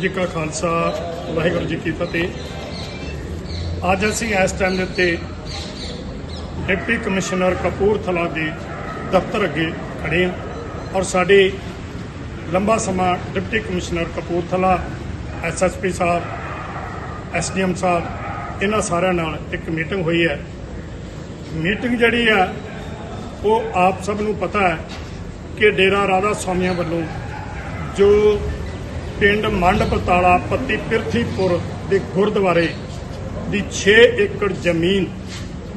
ਜੀ ਕਾ ਖਾਲਸਾ, ਵਾਹਿਗੁਰੂ ਜੀ ਕੀ ਫਤਿਹ। ਅੱਜ ਅਸੀਂ ਇਸ ਟਾਈਮ ਦੇ ਉੱਤੇ ਡਿਪਟੀ ਕਮਿਸ਼ਨਰ ਕਪੂਰਥਲਾ ਦੇ ਦਫ਼ਤਰ ਅੱਗੇ ਖੜੇ ਹਾਂ ਔਰ ਸਾਡੇ ਲੰਬਾ ਸਮਾਂ ਡਿਪਟੀ ਕਮਿਸ਼ਨਰ ਕਪੂਰਥਲਾ ਐਸਐਸਪੀ ਸਾਹਿਬ ਐਸਡੀਐਮ ਸਾਹਿਬ, ਇਹਨਾਂ ਸਾਰਿਆਂ ਨਾਲ ਇੱਕ ਮੀਟਿੰਗ ਹੋਈ ਹੈ। ਮੀਟਿੰਗ ਜਿਹੜੀ ਆ ਉਹ ਆਪ ਸਭ ਨੂੰ ਪਤਾ ਹੈ ਕਿ ਡੇਰਾ ਰਾਧਾ ਸਵਾਮੀਆਂ ਵੱਲੋਂ ਜੋ ਪਿੰਡ ਮੰਡ ਪਤਾਲਾ ਪੱਤੀ ਪਿਰਥੀਪੁਰ ਦੇ ਗੁਰਦੁਆਰੇ ਦੀ 6 ਏਕੜ ਜ਼ਮੀਨ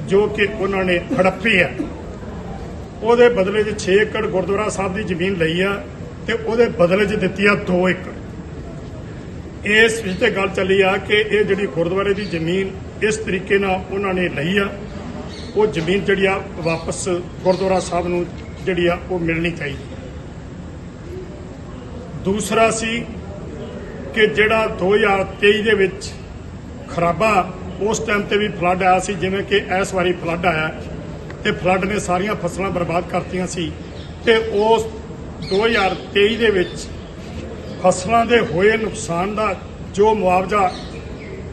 ਜੋ ਕਿ ਉਹਨਾਂ ਨੇ ਹੜੱਪੀ ਹੈ। ਉਹਦੇ ਬਦਲੇ 'ਚ 6 ਏਕੜ ਗੁਰਦੁਆਰਾ ਸਾਹਿਬ ਦੀ ਜ਼ਮੀਨ ਲਈ ਆ ਤੇ ਉਹਦੇ ਬਦਲੇ 'ਚ ਦਿੱਤੀ ਆ 2 ਏਕੜ। ਇਸ ਵਿੱਚ ਤੇ ਗੱਲ ਚੱਲੀ ਆ ਕਿ ਇਹ ਜਿਹੜੀ ਗੁਰਦੁਆਰੇ ਦੀ ਜ਼ਮੀਨ ਇਸ ਤਰੀਕੇ ਨਾਲ ਉਹਨਾਂ ਨੇ ਲਈ ਆ, ਉਹ ਜ਼ਮੀਨ ਜਿਹੜੀ ਆ ਵਾਪਸ ਗੁਰਦੁਆਰਾ ਸਾਹਿਬ ਨੂੰ ਜਿਹੜੀ ਆ ਉਹ ਮਿਲਣੀ ਚਾਹੀਦੀ। ਦੂਸਰਾ ਸੀ ਕਿ ਜਿਹੜਾ 2023 ਦੇ ਵਿੱਚ ਖਰਾਬਾ ਉਸ ਟਾਈਮ ਤੇ ਵੀ ਫਲੱਡ ਆਇਆ ਸੀ, ਜਿਵੇਂ ਕਿ ਇਸ ਵਾਰੀ ਫਲੱਡ ਆਇਆ ਤੇ ਫਲੱਡ ਨੇ ਸਾਰੀਆਂ ਫਸਲਾਂ ਬਰਬਾਦ ਕਰਤੀਆਂ ਸੀ ਤੇ ਉਸ 2023 ਦੇ ਵਿੱਚ ਫਸਲਾਂ ਦੇ ਹੋਏ ਨੁਕਸਾਨ ਦਾ ਜੋ ਮੁਆਵਜ਼ਾ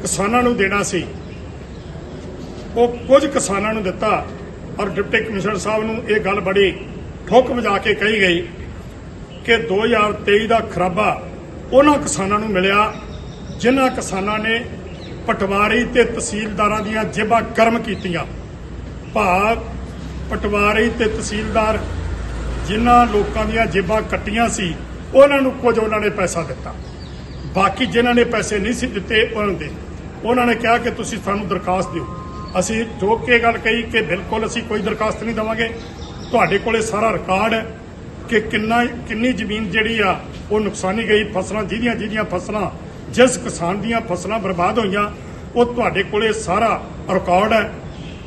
ਕਿਸਾਨਾਂ ਨੂੰ ਦੇਣਾ ਸੀ, ਉਹ ਕੁਝ ਕਿਸਾਨਾਂ ਨੂੰ ਦਿੱਤਾ ਔਰ ਡਿਪਟੀ ਕਮਿਸ਼ਨਰ ਸਾਹਿਬ ਨੂੰ ਇਹ ਗੱਲ ਬੜੀ ਠੋਕ ਵਜਾ ਕੇ ਕਹੀ ਗਈ ਕਿ 2023 ਦਾ ਖਰਾਬਾ ਉਹਨਾਂ ਕਿਸਾਨਾਂ ਨੂੰ ਮਿਲਿਆ, ਜਿਨ੍ਹਾਂ ਕਿਸਾਨਾਂ ਨੇ ਪਟਵਾਰੀ ਤੇ ਤਹਿਸੀਲਦਾਰਾਂ ਦੀਆਂ ਜੇਬਾਂ ਗਰਮ ਕੀਤੀਆਂ। ਭਾਵ ਪਟਵਾਰੀ ਤੇ ਤਹਿਸੀਲਦਾਰ ਜਿਨ੍ਹਾਂ ਲੋਕਾਂ ਦੀਆਂ ਜੇਬਾਂ ਕੱਟੀਆਂ ਸੀ, ਉਹਨਾਂ ਨੂੰ ਕੁਝ ਉਹਨਾਂ ਨੇ ਪੈਸਾ ਦਿੱਤਾ। ਬਾਕੀ ਜਿਨ੍ਹਾਂ ਨੇ ਪੈਸੇ ਨਹੀਂ ਸੀ ਦਿੱਤੇ, ਉਹਨਾਂ ਦੇ ਉਹਨਾਂ ਨੇ ਕਿਹਾ ਕਿ ਤੁਸੀਂ ਸਾਨੂੰ ਦਰਖਾਸਤ ਦਿਓ। ਅਸੀਂ ਠੋਕ ਕੇ ਗੱਲ ਕਹੀ ਕਿ ਬਿਲਕੁਲ ਅਸੀਂ ਕੋਈ ਦਰਖਾਸਤ ਨਹੀਂ ਦੇਵਾਂਗੇ। ਤੁਹਾਡੇ ਕੋਲੇ ਸਾਰਾ ਰਿਕਾਰਡ ਹੈ। ਕਿ ਕਿੰਨਾ ਕਿੰਨੀ ਜ਼ਮੀਨ ਜਿਹੜੀ ਆ, ਉਹ ਨੁਕਸਾਨੀ ਗਈ ਫਸਲਾਂ, ਜਿਹਦੀਆਂ ਜਿਹਦੀਆਂ ਫਸਲਾਂ, ਜਿਸ ਕਿਸਾਨ ਦੀਆਂ ਫਸਲਾਂ ਬਰਬਾਦ ਹੋਈਆਂ, ਉਹ ਤੁਹਾਡੇ ਕੋਲੇ ਸਾਰਾ ਰਿਕਾਰਡ ਹੈ।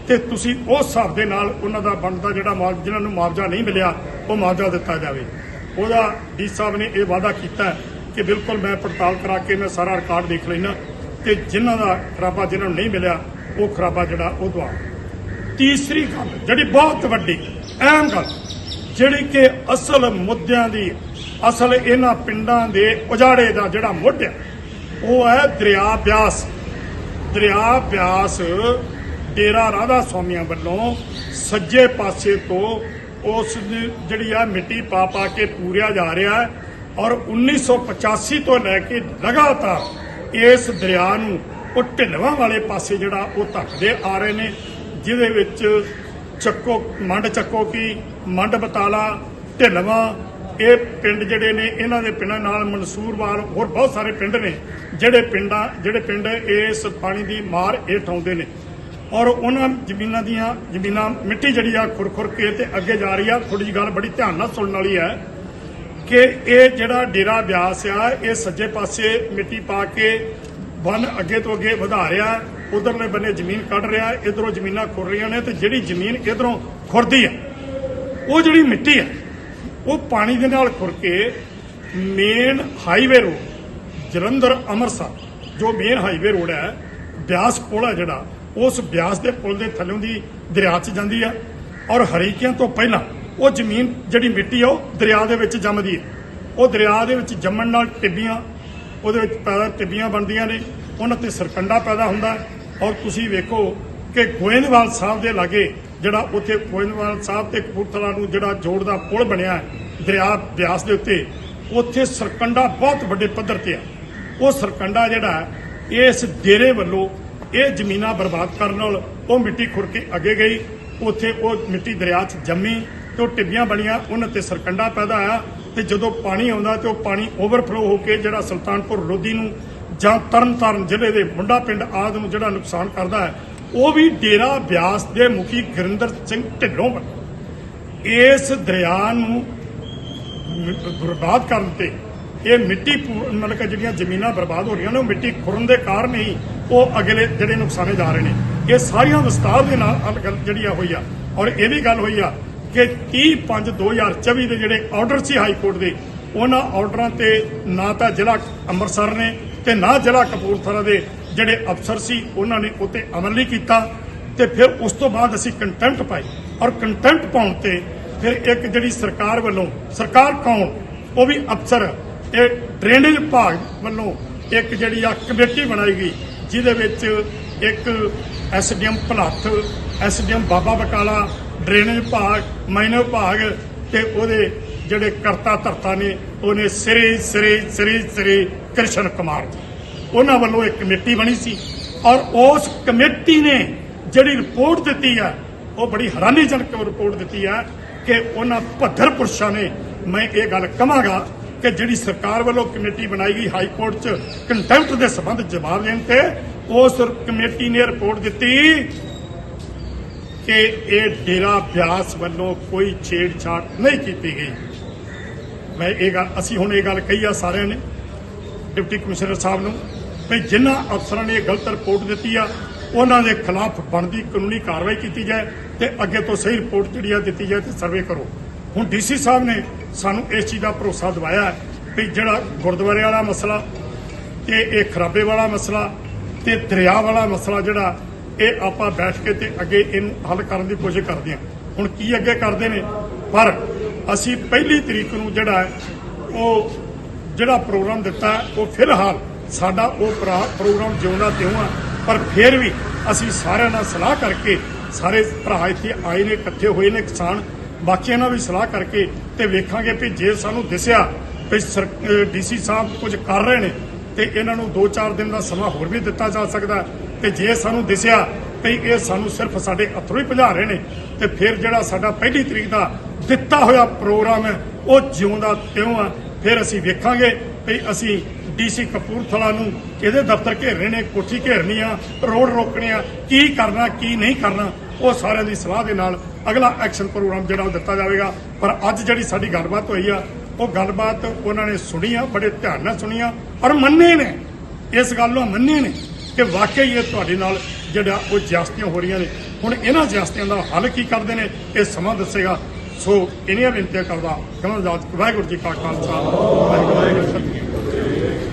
ਤੇ ਤੁਸੀਂ ਉਸ ਹਿਸਾਬ ਦੇ ਨਾਲ ਉਹਨਾਂ ਦਾ ਬਣਦਾ ਜਿਹੜਾ ਮੁਆਵਜ਼ਾ ਜਿਨ੍ਹਾਂ ਨੂੰ ਮੁਆਵਜ਼ਾ ਨਹੀਂ ਮਿਲਿਆ, ਉਹ ਮੁਆਵਜ਼ਾ ਦਿੱਤਾ ਜਾਵੇ। ਉਹਦਾ ਡੀ ਸਾਹਿਬ ਨੇ ਇਹ ਵਾਅਦਾ ਕੀਤਾ ਕਿ ਬਿਲਕੁਲ ਮੈਂ ਪੜਤਾਲ ਕਰਾ ਕੇ ਮੈਂ ਸਾਰਾ ਰਿਕਾਰਡ ਦੇਖ ਲੈਣਾ ਤੇ ਜਿਨ੍ਹਾਂ ਦਾ ਖਰਾਬਾ, ਜਿਹਨਾਂ ਨੂੰ ਨਹੀਂ ਮਿਲਿਆ, ਉਹ ਖਰਾਬਾ ਜਿਹੜਾ ਉਹ ਦਵਾ। ਤੀਸਰੀ ਗੱਲ, ਜਿਹੜੀ ਬਹੁਤ ਵੱਡੀ, ਅਹਿਮ ਗੱਲ ਜਿਹੜੀ ਕਿ ਅਸਲ ਮੁੱਦਿਆਂ ਦੀ, ਅਸਲ ਇਹਨਾਂ ਪਿੰਡਾਂ ਦੇ ਉਜਾੜੇ ਦਾ ਜਿਹੜਾ ਮੁੱਢ ਹੈ, ਉਹ ਹੈ ਦਰਿਆ ਬਿਆਸ। ਦਰਿਆ ਬਿਆਸ ਡੇਰਾ ਰਾਧਾ ਸਵਾਮੀਆਂ ਵੱਲੋਂ ਸੱਜੇ ਪਾਸੇ ਤੋਂ ਉਸ ਦੀ ਜਿਹੜੀ ਆ ਮਿੱਟੀ ਪਾ ਪਾ ਕੇ ਪੂਰਿਆ ਜਾ ਰਿਹਾ ਹੈ ਔਰ 1985 ਤੋਂ ਲੈ ਕੇ ਲਗਾਤਾਰ ਇਸ ਦਰਿਆ ਨੂੰ ਉਹ ਢਿੱਲਵਾਂ ਵਾਲੇ ਪਾਸੇ ਜਿਹੜਾ ਉਹ ਧੱਕਦੇ ਆ ਰਹੇ ਨੇ, ਜਿਹਦੇ ਵਿੱਚ ਚੱਕੋ, ਮੰਡ ਚੱਕੋ ਕੀ, ਮੰਡ ਬਤਾਲਾ, ਢਿੱਲਵਾਂ, ਇਹ ਪਿੰਡ ਜਿਹੜੇ ਨੇ, ਇਹਨਾਂ ਦੇ ਪਿੰਡਾਂ ਨਾਲ ਮਨਸੂਰਵਾਲ ਹੋਰ ਬਹੁਤ ਸਾਰੇ ਪਿੰਡ ਨੇ, ਜਿਹੜੇ ਪਿੰਡਾਂ, ਜਿਹੜੇ ਪਿੰਡ ਇਸ ਪਾਣੀ ਦੀ ਮਾਰ ਹੇਠ ਆਉਂਦੇ ਨੇ। ਔਰ ਉਹਨਾਂ ਜ਼ਮੀਨਾਂ ਦੀਆਂ, ਜ਼ਮੀਨਾਂ, ਮਿੱਟੀ ਜਿਹੜੀ ਆ ਖੁਰਖੁਰ ਕੇ ਤੇ ਅੱਗੇ ਜਾ ਰਹੀ ਆ ਥੋੜੀ ਜਿਹੀ ਗੱਲ ਬੜੀ ਧਿਆਨ ਨਾਲ ਸੁਣਨ ਵਾਲੀ ਹੈ ਕਿ ਇਹ ਜਿਹੜਾ ਡੇਰਾ ਬਿਆਸ ਆ, ਇਹ ਸੱਜੇ ਪਾਸੇ ਮਿੱਟੀ ਪਾ ਕੇ ਬੰਨ ਅੱਗੇ ਤੋਂ ਅੱਗੇ ਵਧਾ ਰਿਹਾ। ਉਧਰਲੇ ਬੰਨੇ ਜ਼ਮੀਨ ਕੱਢ ਰਿਹਾ, ਇਧਰੋਂ ਜ਼ਮੀਨਾਂ ਖੁਰ ਰਹੀਆਂ ਨੇ ਤੇ ਜਿਹੜੀ ਜ਼ਮੀਨ ਇਧਰੋਂ ਖੁਰਦੀ ਹੈ, ਉਹ ਜਿਹੜੀ ਮਿੱਟੀ ਹੈ, ਉਹ ਪਾਣੀ ਦੇ ਨਾਲ ਖੁਰ ਕੇ main highway road Jalandhar Amritsar, ਜੋ ਮੇਨ ਹਾਈਵੇ ਰੋਡ ਹੈ, ਬਿਆਸ ਪੁਲ ਹੈ ਜਿਹੜਾ, ਉਸ ਬਿਆਸ ਦੇ ਪੁਲ ਦੇ ਥੱਲੋਂ ਦੀ ਦਰਿਆ 'ਚ ਜਾਂਦੀ ਆ ਔਰ ਹਰੀਕਿਆਂ ਤੋਂ ਪਹਿਲਾਂ ਉਹ ਜ਼ਮੀਨ ਜਿਹੜੀ ਮਿੱਟੀ ਆ ਉਹ ਦਰਿਆ ਦੇ ਵਿੱਚ ਜੰਮਦੀ ਹੈ। ਉਹ ਦਰਿਆ ਦੇ ਵਿੱਚ ਜੰਮਣ ਨਾਲ ਟਿੱਬੀਆਂ, ਉਹਦੇ ਵਿੱਚ ਪੈਦਾ ਟਿੱਬੀਆਂ ਬਣਦੀਆਂ ਨੇ, ਉਹਨਾਂ ਤੇ ਸਰਕੰਡਾ ਪੈਦਾ ਹੁੰਦਾ ਔਰ ਤੁਸੀਂ ਵੇਖੋ ਕਿ ਗੋਇੰਦਵਾਲ ਸਾਹਿਬ ਦੇ ਲਾਗੇ ਜਿਹੜਾ ਉੱਥੇ ਗੋਇੰਦਵਾਲ ਸਾਹਿਬ ਤੇ ਕਪੂਰਥਲਾ ਨੂੰ ਜਿਹੜਾ ਜੋੜਦਾ ਪੁਲ ਬਣਿਆ ਦਰਿਆ, ਬਿਆਸ ਦੇ ਉੱਤੇ, ਉੱਥੇ ਸਰਕੰਡਾ ਬਹੁਤ ਵੱਡੇ ਪੱਧਰ ਤੇ ਆ। ਉਹ ਸਰਕੰਡਾ ਜਿਹੜਾ ਇਸ ਡੇਰੇ ਵੱਲੋਂ ਇਹ ਜ਼ਮੀਨਾਂ ਬਰਬਾਦ ਕਰਨ ਨਾਲ ਉਹ ਮਿੱਟੀ ਖੁਰ ਕੇ ਅੱਗੇ ਗਈ। ਉੱਥੇ ਉਹ ਮਿੱਟੀ ਦਰਿਆ 'ਚ ਜੰਮੀ ਤੇ ਉਹ ਟਿੱਬੀਆਂ ਬਣੀਆਂ, ਉਹਨਾਂ ਤੇ ਸਰਕੰਡਾ ਪੈਦਾ ਆਇਆ ਤੇ ਜਦੋਂ ਪਾਣੀ ਆਉਂਦਾ ਤੇ ਉਹ ਪਾਣੀ ਓਵਰਫਲੋ ਹੋ ਕੇ ਜਿਹੜਾ ਸੁਲਤਾਨਪੁਰ ਲੋਧੀ ਨੂੰ ਜਾਂ ਤਰਨਤਾਰਨ ਜ਼ਿਲ੍ਹੇ ਦੇ ਮੁੰਡਾ ਪਿੰਡ ਆਦਿ ਨੂੰ ਜਿਹੜਾ ਨੁਕਸਾਨ ਕਰਦਾ ਹੈ, ਉਹ ਵੀ ਡੇਰਾ ਬਿਆਸ ਦੇ ਮੁਖੀ ਗੁਰਿੰਦਰ ਸਿੰਘ ਢਿੱਲੋਂ ਇਸ ਦਰਿਆ ਨੂੰ ਬਰਬਾਦ ਕਰਨ ਤੇ ਇਹ ਮਿੱਟੀ ਮਤਲਬ ਕਿ ਜਿਹੜੀਆਂ ਜ਼ਮੀਨਾਂ ਬਰਬਾਦ ਹੋ ਰਹੀਆਂ ਨੇ, ਉਹ ਮਿੱਟੀ ਖੁਰਨ ਦੇ ਕਾਰਨ ਹੀ ਉਹ ਅਗਲੇ ਜਿਹੜੇ ਨੁਕਸਾਨੇ ਜਾ ਰਹੇ ਨੇ। ਇਹ ਸਾਰੀਆਂ ਵਿਸਤਾਰ ਦੇ ਨਾਲ ਗੱਲ ਜਿਹੜੀ ਆ ਹੋਈ ਆ। ਔਰ ਇਹ ਵੀ ਗੱਲ ਹੋਈ ਆ ਕਿ 30 5 2024 ਦੇ ਜਿਹੜੇ ਆਰਡਰ ਸੀ ਹਾਈ ਕੋਰਟ ਦੇ, ਉਹਨਾਂ ਆਰਡਰਾਂ ਤੇ ਨਾ ਤਾਂ ਜ਼ਿਲ੍ਹਾ ਅੰਮ੍ਰਿਤਸਰ ਨੇ ਤੇ ਨਾ ਜ਼ਿਲ੍ਹਾ ਕਪੂਰਥਲਾ ਦੇ ਜਿਹੜੇ ਅਫਸਰ ਸੀ, ਉਹਨਾਂ ਨੇ ਉਤੇ ਅਮਲ ਨਹੀਂ ਕੀਤਾ ਤੇ ਫਿਰ ਉਸ ਤੋਂ ਬਾਅਦ ਅਸੀਂ ਕੰਟੈਂਟ ਪਾਈ ਔਰ ਕੰਟੈਂਟ ਪਾਉਣ ਤੇ ਫਿਰ ਇੱਕ ਜਿਹੜੀ ਸਰਕਾਰ ਵੱਲੋਂ, ਸਰਕਾਰ ਕੌਣ? ਉਹ ਵੀ ਅਫਸਰ, ਇਹ ਡਰੇਨੇਜ ਵਿਭਾਗ ਵੱਲੋਂ ਇੱਕ ਜਿਹੜੀ ਆ ਕਮੇਟੀ ਬਣਾਈ ਗਈ, ਜਿਹਦੇ ਵਿੱਚ ਇੱਕ SDM Bhulath, SDM Baba Bakala drainage ਵਿਭਾਗ ਮਾਈਨਰ ਵਿਭਾਗ ਤੇ ਉਹਦੇ ਜਿਹੜੇ ਕਰਤਾ ਧਰਤਾ ਨੇ, ਉਹਨੇ ਸ੍ਰੀ ਸ੍ਰੀ ਸ੍ਰੀ ਸ੍ਰੀ ਕ੍ਰਿਸ਼ਨ ਕੁਮਾਰ ਜੀ। ਉਹਨਾਂ ਵੱਲੋਂ ਇੱਕ ਕਮੇਟੀ ਬਣੀ ਸੀ ਔਰ ਉਸ ਕਮੇਟੀ ਨੇ ਜਿਹੜੀ ਰਿਪੋਰਟ ਦਿੱਤੀ ਆ, ਉਹ ਬੜੀ ਹੈਰਾਨੀਜਨਕ ਰਿਪੋਰਟ ਦਿੱਤੀ ਆ ਕਿ ਉਹਨਾਂ ਭੱਦਰ ਪੁਰਸ਼ਾਂ ਨੇ, ਮੈਂ ਇਹ ਗੱਲ ਕਹਾਂਗਾ ਕਿ ਜਿਹੜੀ ਸਰਕਾਰ ਵੱਲੋਂ ਕਮੇਟੀ ਬਣਾਈ ਗਈ ਹਾਈ ਕੋਰਟ 'ਚ ਕੰਟੈਂਪਟ ਦੇ ਸਬੰਧ ਜਵਾਬ ਦੇਣ ਤੇ ਉਸ ਕਮੇਟੀ ਨੇ ਰਿਪੋਰਟ ਦਿੱਤੀ ਕਿ ਇਹ ਡੇਰਾ ਬਿਆਸ ਵੱਲੋਂ ਕੋਈ ਛੇੜਛਾੜ ਨਹੀਂ ਕੀਤੀ ਗਈ। ਮੈਂ ਇਹ ਗੱਲ ਅਸੀਂ ਹੁਣ ਇਹ ਗੱਲ ਕਹੀ ਆ ਸਾਰਿਆਂ ਨੇ, ਡਿਪਟੀ ਕਮਿਸ਼ਨਰ ਸਾਹਿਬ ਨੂੰ, ਵੀ ਜਿਨ੍ਹਾਂ ਅਫਸਰਾਂ ਨੇ ਇਹ ਗਲਤ ਰਿਪੋਰਟ ਦਿੱਤੀ ਆ, ਉਹਨਾਂ ਦੇ ਖਿਲਾਫ ਬਣਦੀ ਕਾਨੂੰਨੀ ਕਾਰਵਾਈ ਕੀਤੀ ਜਾਏ ਤੇ ਅੱਗੇ ਤੋਂ ਸਹੀ ਰਿਪੋਰਟ ਜਿਹੜੀ ਆ ਦਿੱਤੀ ਜਾਏ ਤੇ ਸਰਵੇ ਕਰੋ। ਹੁਣ ਡੀਸੀ ਸਾਹਿਬ ਨੇ ਸਾਨੂੰ ਇਸ ਚੀਜ਼ ਦਾ ਭਰੋਸਾ ਦਿਵਾਇਆ ਹੈ ਵੀ ਜਿਹੜਾ ਗੁਰਦੁਆਰੇ ਵਾਲਾ ਮਸਲਾ ਤੇ ਇਹ ਖਰਾਬੇ ਵਾਲਾ ਮਸਲਾ ਤੇ ਦਰਿਆ ਵਾਲਾ ਮਸਲਾ ਜਿਹੜਾ ਇਹ ਆਪਾਂ ਬੈਠ ਕੇ ਤੇ ਅੱਗੇ ਇਹਨੂੰ ਹੱਲ ਕਰਨ ਦੀ ਕੋਸ਼ਿਸ਼ ਕਰਦੇ ਹਾਂ। ਹੁਣ ਕੀ ਅੱਗੇ ਕਰਦੇ ਨੇ? ਪਰ ਅਸੀਂ ਪਹਿਲੀ ਤਰੀਕ ਨੂੰ ਜਿਹੜਾ ਉਹ ਜਿਹੜਾ ਪ੍ਰੋਗਰਾਮ ਦਿੱਤਾ, ਉਹ ਫਿਲਹਾਲ ਸਾਡਾ ਉਹ ਪ੍ਰਾ- ਪ੍ਰੋਗਰਾਮ ਜਿਉਂਦਾ ਤਿਉਂ ਆ, ਪਰ ਫਿਰ ਵੀ ਅਸੀਂ ਸਾਰਿਆਂ ਨਾਲ ਸਲਾਹ ਕਰਕੇ ਸਾਰੇ ਭਰਾ ਇੱਥੇ ਆਏ ਨੇ, ਇਕੱਠੇ ਹੋਏ ਨੇ, ਕਿਸਾਨ। ਬਾਕੀਆਂ ਨਾਲ ਵੀ ਸਲਾਹ ਕਰਕੇ ਤੇ ਵੇਖਾਂਗੇ ਵੀ ਜੇ ਸਾਨੂੰ ਦਿਸਿਆ ਵੀ ਡੀਸੀ ਸਾਹਿਬ ਕੁਝ ਕਰ ਰਹੇ ਨੇ, ਤੇ ਇਹਨਾਂ ਨੂੰ 2-4 ਦਿਨ ਦਾ ਸਮਾਂ ਹੋਰ ਵੀ ਦਿੱਤਾ ਜਾ ਸਕਦਾ। ਤੇ ਜੇ ਸਾਨੂੰ ਦਿਸਿਆ ਵੀ ਇਹ ਸਾਨੂੰ ਸਿਰਫ ਸਾਡੇ ਅਥਰੂ ਹੀ ਭਜਾ ਰਹੇ ਨੇ, ਤੇ ਫਿਰ ਜਿਹੜਾ ਸਾਡਾ ਪਹਿਲੀ ਤਰੀਕ ਦਾ ਦਿੱਤਾ ਹੋਇਆ ਪ੍ਰੋਗਰਾਮ ਹੈ, ਉਹ ਜਿਉਂਦਾ ਤਿਉਂ ਆ। ਫਿਰ ਅਸੀਂ ਵੇਖਾਂਗੇ ਵੀ ਅਸੀਂ ਡੀਸੀ ਕਪੂਰਥਲਾ ਨੂੰ ਇਹਦੇ ਦਫ਼ਤਰ ਘੇਰਨੇ ਨੇ, ਕੋਠੀ ਘੇਰਨੀ ਆ, ਰੋਡ ਰੋਕਣੇ ਆ, ਕੀ ਕਰਨਾ, ਕੀ ਨਹੀਂ ਕਰਨਾ, ਉਹ ਸਾਰਿਆਂ ਦੀ ਸਲਾਹ ਦੇ ਨਾਲ ਅਗਲਾ ਐਕਸ਼ਨ ਪ੍ਰੋਗਰਾਮ ਜਿਹੜਾ ਉਹ ਦਿੱਤਾ ਜਾਵੇਗਾ। ਪਰ ਅੱਜ ਜਿਹੜੀ ਸਾਡੀ ਗੱਲਬਾਤ ਹੋਈ ਆ, ਉਹ ਗੱਲਬਾਤ ਉਹਨਾਂ ਨੇ ਸੁਣੀ ਆ, ਬੜੇ ਧਿਆਨ ਨਾਲ ਸੁਣੀ ਆ ਔਰ ਮੰਨੇ ਨੇ। ਇਸ ਗੱਲ ਨੂੰ ਮੰਨੇ ਨੇ। ਕਿ ਵਾਕਈ ਇਹ ਤੁਹਾਡੇ ਨਾਲ ਜਿਹੜਾ ਉਹ ਜਿਆਸਤੀਆਂ ਹੋ ਰਹੀਆਂ ਨੇ। ਹੁਣ ਇਹਨਾਂ ਜਿਆਸਤੀਆਂ ਦਾ ਹੱਲ ਕੀ ਕਰਦੇ ਨੇ, ਇਹ ਸਮਾਂ ਦੱਸੇਗਾ। ਸੋ ਇਹਨੀਆਂ ਬੇਨਤੀਆਂ ਕਰਦਾ ਕਮਲ ਦਾਸ ਵਾਹਿਗੁਰੂ ਜੀ ਕਾ ਖਾਲਸਾ, ਵਾਹਿਗੁਰੂ ਜੀ ਕੀ ਫਤਿਹ।